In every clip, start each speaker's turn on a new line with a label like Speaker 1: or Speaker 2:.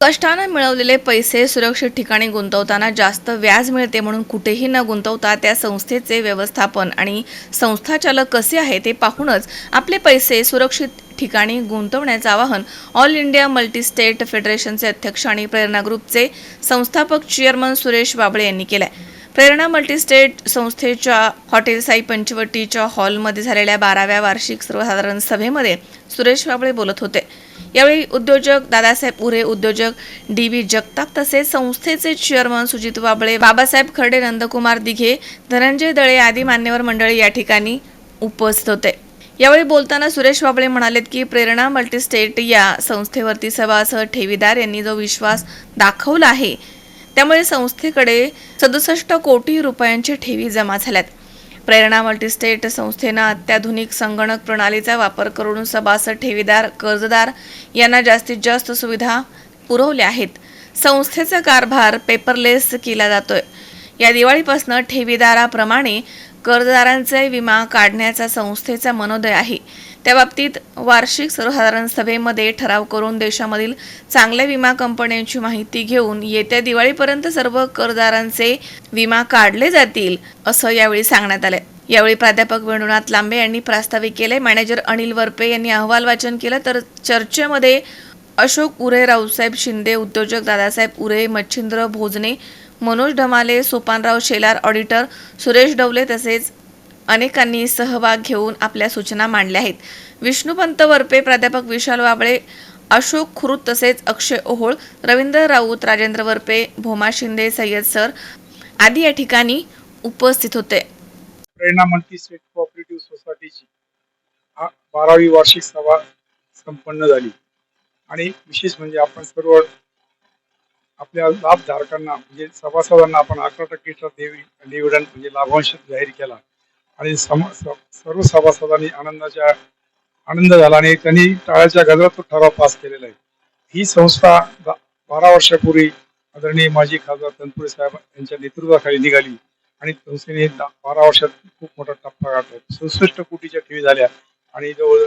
Speaker 1: कष्टानं मिळवलेले पैसे सुरक्षित ठिकाणी गुंतवताना जास्त व्याज मिळते म्हणून कुठेही न गुंतवता त्या संस्थेचे व्यवस्थापन आणि संस्थाचालक कसे आहे ते पाहूनच आपले पैसे सुरक्षित ठिकाणी गुंतवण्याचं आवाहन ऑल इंडिया मल्टी स्टेट फेडरेशनचे अध्यक्ष आणि प्रेरणा ग्रुपचे संस्थापक चेअरमन सुरेश बाबळे यांनी केलंय. प्रेरणा मल्टीस्टेट संस्थेच्या हॉटेल साई पंचवटीच्या हॉलमध्ये झालेल्या बाराव्या वार्षिक सर्वसाधारण सभेमध्ये सुरेश बाबळे बोलत होते. यावेळी उद्योजक दादासाहेब उरे उद्योजक डी व्ही जगताप तसेच संस्थेचे चेअरमन सुजित बाबळे बाबासाहेब खर्डे नंदकुमार दिघे धनंजय दळे आदी मान्यवर मंडळी या ठिकाणी उपस्थित होते. यावेळी बोलताना सुरेश बाबळे म्हणालेत की प्रेरणा मल्टीस्टेट या संस्थेवरती सभासह ठेवीदार यांनी जो विश्वास दाखवला आहे त्यामुळे संस्थेकडे सदुसष्ट कोटी रुपयांची ठेवी जमा झाल्यात. प्रेरणा मल्टीस्टेट संस्थेनं अत्याधुनिक संगणक प्रणालीचा वापर करून सभासद ठेवीदार कर्जदार यांना जास्तीत जास्त सुविधा पुरवल्या आहेत. संस्थेचा कारभार पेपरलेस केला जातोय. या दिवाळीपासून ठेवीदाराप्रमाणे कर्जदारांचे विमा काढण्याचा संस्थेचा मनोदय आहे. त्या बाबतीत वार्षिक सर्वसाधारण सभेमध्ये ठराव करून देशामधील चांगल्या विमा कंपन्यांची माहिती घेऊन येत्या दिवाळीपर्यंत सर्व करदारांचे विमा काढले जातील असं यावेळी सांगण्यात आलं यावेळी प्राध्यापक वेणुनाथ लांबे यांनी प्रास्ताविक केले मॅनेजर अनिल वरपे यांनी अहवाल वाचन केलं. तर चर्चेमध्ये अशोक उरे रावसाहेब शिंदे उद्योजक दादासाहेब उरे मच्छिंद्र भोजने मनोज ढमाले सोपानराव शेलार ऑडिटर सुरेश डवले तसेच अनेकांनी सहभाग घेऊन आपल्या सूचना मांडल्या आहेत. विष्णुपंत वरपे प्राध्यापक विशाल वाबळे अशोक खुरुत तसेच अक्षय ओहोळ रवींद्र राऊत राजेंद्र वरपे भोमा शिंदे सय्यद सर आदी या ठिकाणी उपस्थित होते.
Speaker 2: प्रेरणा मल्टी स्टेट कोऑपरेटिव्ह सोसायटीची बारावी वार्षिक सभा संपन्न झाली. आणि विशेष म्हणजे आपण सर्व आपल्या लाभधारकांना म्हणजे सभासदांना आपण अकरा टक्के देवी डिव्हिडंड म्हणजे लाभांश जाहीर केला. आणि सम स- सर्व सभासदांनी आनंदाच्या आनंद झाला आणि त्यांनी टाळ्याच्या गजरात तो ठराव पास केलेला आहे. ही संस्था दा- बारा वर्षापूर्वी आदरणीय माजी खासदार तनपुरे साहेब यांच्या नेतृत्वाखाली निघाली आणि संस्थेने बारा वर्षात खूप मोठा टप्पा गाठला. सदुसष्ट कोटीच्या ठेवी झाल्या आणि जवळ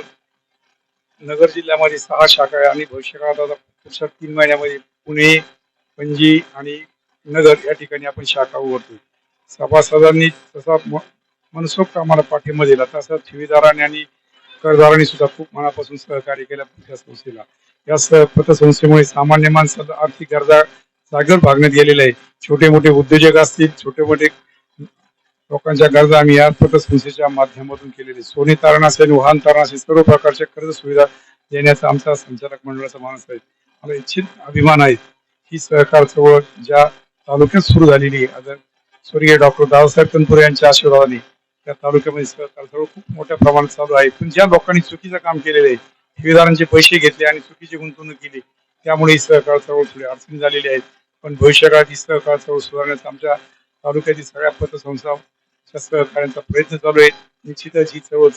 Speaker 2: नगर जिल्ह्यामध्ये सहा शाखा आहे आणि भविष्यकाळात आता पुढच्या तीन महिन्यामध्ये पुणे पणजी आणि नगर या ठिकाणी आपण शाखा उघडतो सभासदांनी तसा मनसोक्त आम्हाला पाठिंबा दिला. तसं ठेवीदारांनी आणि करदारांनी सुद्धा खूप मनापासून सहकार्य केलं या संस्थेला या स- पतसंस्थेमुळे सामान्य माणसाला आर्थिक गरजा जागेवर भागण्यात गेलेल्या आहे छोटे मोठे उद्योजक असतील छोटे मोठे लोकांच्या गरजा आम्ही या पतसंस्थेच्या माध्यमातून केलेली सोने तारण असेल वाहन तारण असेल सर्व प्रकारच्या कर्ज सुविधा देण्याचा आमचा संचालक मंडळाचा माणूस आहे. मला इच्छित अभिमान आहे ही सहकार चळवळ ज्या तालुक्यात सुरू झालेली आहे. स्वर्गीय डॉक्टर दादासाहेब तनपुरे यांच्या आशीर्वादाने त्या तालुक्यामध्ये सहकार खूप मोठ्या प्रमाणात चालू आहे. पण ज्या लोकांनी चुकीचं काम केलेलं आहे ठेवीदारांचे पैसे घेतले आणि चुकीची गुंतवणूक केली त्यामुळे ही सहकार चळवळ थोडी अडचणी झालेली आहेत. पण भविष्यकाळात ही सहकार चळवळ सुधारण्याचा आमच्या तालुक्यातील सगळ्या पतसंस्था सहकार्यांचा प्रयत्न चालू आहे निश्चितच ही चळवळ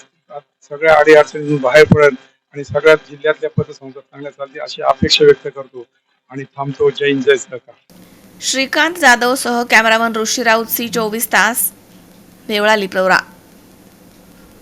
Speaker 2: सगळ्या अडीअडचणीतून बाहेर पडेल आणि सगळ्या जिल्ह्यातल्या पतसंस्था चांगल्या चालतील अशी अपेक्षा व्यक्त करतो आणि थांबतो. जय हिंद जय सहकार
Speaker 1: श्रीकांत जाधव सह कॅमेरामन ऋषी राऊत सी चोवीस तास. देवळाली प्रवरा.